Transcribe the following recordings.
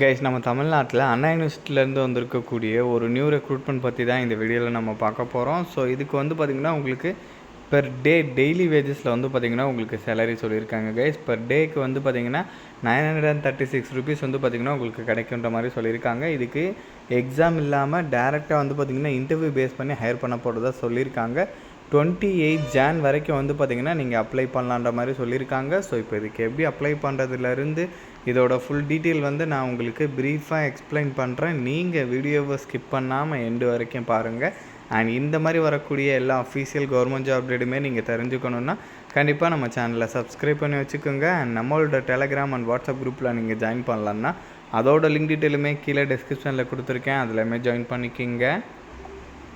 Guys நம்ம தமிழ்நாட்டில் அண்ணா யூனிவர்சிட்டிலேருந்து வந்திருக்கக்கூடிய ஒரு நியூ ரெக்ரூட்மெண்ட் பற்றி தான் இந்த வீடியோவில் நம்ம பார்க்க போகிறோம் ஸோ இதுக்கு வந்து பார்த்திங்கன்னா உங்களுக்கு பெர் டே டெய்லி வேஜஸில் வந்து பார்த்திங்கன்னா உங்களுக்கு சேலரி சொல்லியிருக்காங்க கைஸ் பெர் டேக்கு வந்து பார்த்திங்கன்னா nine hundred and thirty six rupees வந்து பார்த்திங்கன்னா உங்களுக்கு கிடைக்குன்ற மாதிரி சொல்லியிருக்காங்க. இதுக்கு எக்ஸாம் இல்லாமல் டேரெக்டாக வந்து பார்த்திங்கன்னா இன்டர்வியூ பேஸ் பண்ணி ஹையர் பண்ண போகிறதா சொல்லியிருக்காங்க. டுவெண்ட்டி எயிட் ஜான் வரைக்கும் வந்து பார்த்திங்கன்னா நீங்கள் அப்ளை பண்ணலான்ற மாதிரி சொல்லியிருக்காங்க. ஸோ இப்போ இதுக்கு எப்படி அப்ளை பண்ணுறதுலேருந்து இதோட ஃபுல் டீட்டெயில் வந்து நான் உங்களுக்கு ப்ரீஃபாக எக்ஸ்பிளைன் பண்ணுறேன் நீங்கள் வீடியோவை ஸ்கிப் பண்ணாமல் எண்டு வரைக்கும் பாருங்கள் அண்ட் இந்த மாதிரி வரக்கூடிய எல்லா அஃபீஷியல் கவர்மெண்ட் ஜாப் அப்டேட்டுமே நீங்கள் தெரிஞ்சுக்கணுன்னா கண்டிப்பாக நம்ம சேனலை சப்ஸ்கிரைப் பண்ணி வச்சுக்கோங்க. அண்ட் நம்மளோட டெலகிராம் அண்ட் வாட்ஸ்அப் குரூப்பில் நீங்கள் ஜாயின் பண்ணலான்னா அதோட லிங்க் டீட்டெயிலுமே கீழே டிஸ்கிரிப்ஷனில் கொடுத்துருக்கேன். அதில் ஜாயின் பண்ணிக்கிங்க.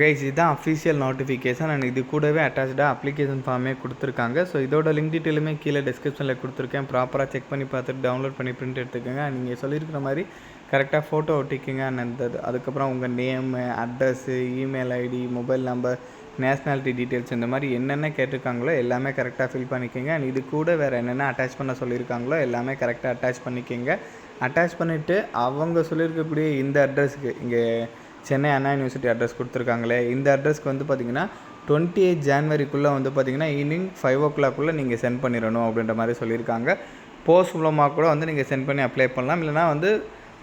கைஸ் இதுதான் அஃபீஷியல் நோட்டிஃபிகேஷன் அண்ட் இது கூடவே அட்டாச்சாக அப்ளிகேஷன் ஃபார்மே கொடுத்துருக்காங்க. ஸோ இதோட லிங்க் டீட்டெயிலுமே கீழே டிஸ்கிரிப்ஷனில் கொடுத்துருக்கேன். ப்ராப்பராக செக் பண்ணி பார்த்துட்டு டவுன்லோட் பண்ணி பிரிண்ட் எடுத்துக்கோங்க. நீங்கள் சொல்லியிருக்கிற மாதிரி கரெக்டாக ஃபோட்டோ ஒட்டிக்குங்க. அண்ட் அந்த அதுக்கப்புறம் உங்கள் name address email ID mobile number nationality details இந்த மாதிரி என்னென்ன கேட்டிருக்காங்களோ எல்லாமே கரெக்டாக ஃபில் பண்ணிக்கோங்க. அண்ட் இது கூட வேறு என்னென்ன அட்டாச் பண்ண சொல்லியிருக்காங்களோ எல்லாமே கரெக்டாக அட்டாச் பண்ணிக்கோங்க. அட்டாச் பண்ணிவிட்டு அவங்க சொல்லியிருக்கக்கூடிய இந்த அட்ரஸ்க்கு இங்கே சென்னை அண்ணா யூனிவர்சிட்டி அட்ரஸ் கொடுத்துருக்காங்களே. இந்த அட்ரஸ்க்கு வந்து பார்த்தீங்கன்னா டுவெண்ட்டி எயிட் ஜான்வரிக்குள்ளே வந்து பார்த்தீங்கன்னா ஈவினிங் ஃபைவ் ஓ கிளாக்குள்ளே நீங்கள் சென்ட் பண்ணிடணும் அப்படின்ற மாதிரி சொல்லியிருக்காங்க. போஸ்ட் மூலமாக கூட வந்து நீங்கள் சென்ட் பண்ணி அப்ளை பண்ணலாம். இல்லைனா வந்து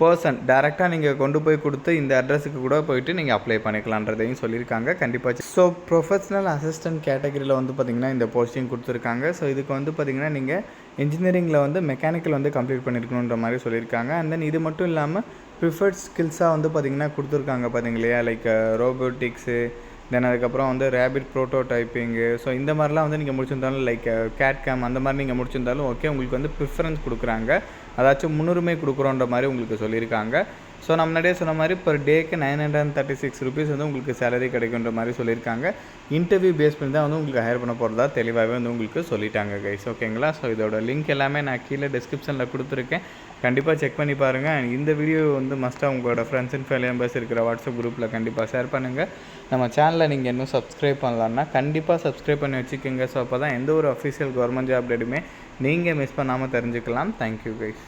பர்சன் டேரெக்டாக நீங்கள் கொண்டு போய் கொடுத்து இந்த அட்ரஸுக்கு கூட போயிட்டு நீங்கள் அப்ளை பண்ணிக்கலான்றதையும் சொல்லியிருக்காங்க. கண்டிப்பாக ஸோ ப்ரொஃபஷனல் அசிஸ்டன்ட் கேட்டகரியில் வந்து பார்த்திங்கன்னா இந்த போஸ்டிங் கொடுத்துருக்காங்க. ஸோ இதுக்கு வந்து பார்த்திங்கன்னா நீங்கள் இன்ஜினியரிங்கில் வந்து மெக்கானிக்கல் வந்து கம்ப்ளீட் பண்ணியிருக்கணுன்ற மாதிரி சொல்லியிருக்காங்க. அண்ட் தென் இது மட்டும் இல்லாமல் ப்ரிஃபர்ட் ஸ்கில்ஸாக வந்து பார்த்திங்கன்னா கொடுத்துருக்காங்க பார்த்தீங்களா லைக் ரோபோட்டிக்ஸு uh, தென் அதுக்கப்புறம் வந்து ரேபிட் ப்ரோட்டோ டைப்பிங்கு ஸோ இந்த மாதிரிலாம் வந்து நீங்கள் முடிச்சிருந்தாலும் லைக் கேட் கேம் அந்த மாதிரி நீங்கள் முடிச்சிருந்தாலும் ஓகே உங்களுக்கு வந்து ப்ரிஃபரன்ஸ் கொடுக்குறாங்க. அதாச்சும் முன்னுரிமை கொடுக்குறோன்ற மாதிரி உங்களுக்கு சொல்லியிருக்காங்க ஸோ நம்ம முன்னாடியே சொன்ன மாதிரி per take nine hundred and thirty six rupees வந்து உங்களுக்கு சேலரி கிடைக்குன்ற மாதிரி சொல்லியிருக்காங்க. இன்டர்வியூ பேஸ் பண்ணி தான் வந்து உங்களுக்கு ஹையர் பண்ண போகிறதா தெளிவாகவே வந்து உங்களுக்கு சொல்லிட்டாங்க கைஸ் ஓகேங்களா ஸோ இதோட லிங்க் எல்லாமே நான் கீழே டிஸ்கிரிப்ஷனில் கொடுத்துருக்கேன். கண்டிப்பாக செக் பண்ணி பாருங்கள் இந்த வீடியோ வந்து மஸ்ட்டாக உங்களோட ஃப்ரெண்ட்ஸ் அண்ட் ஃபேமிலி மெம்பர்ஸ் இருக்கிற வாட்ஸ்அப் குரூப்பில் கண்டிப்பாக ஷேர் பண்ணுங்கள் நம்ம சேனலை நீங்கள் இன்னும் சப்ஸ்கிரைப் பண்ணலான்னா கண்டிப்பாக சப்ஸ்கிரைப் பண்ணி வச்சுக்கோங்க. ஸோ அப்போ தான் எந்த ஒரு அஃபிஷியல் கவர்மெண்ட் ஜாப் டேட்டுமே நீங்கள் மிஸ் பண்ணாமல் தெரிஞ்சுக்கலாம். Thank you guys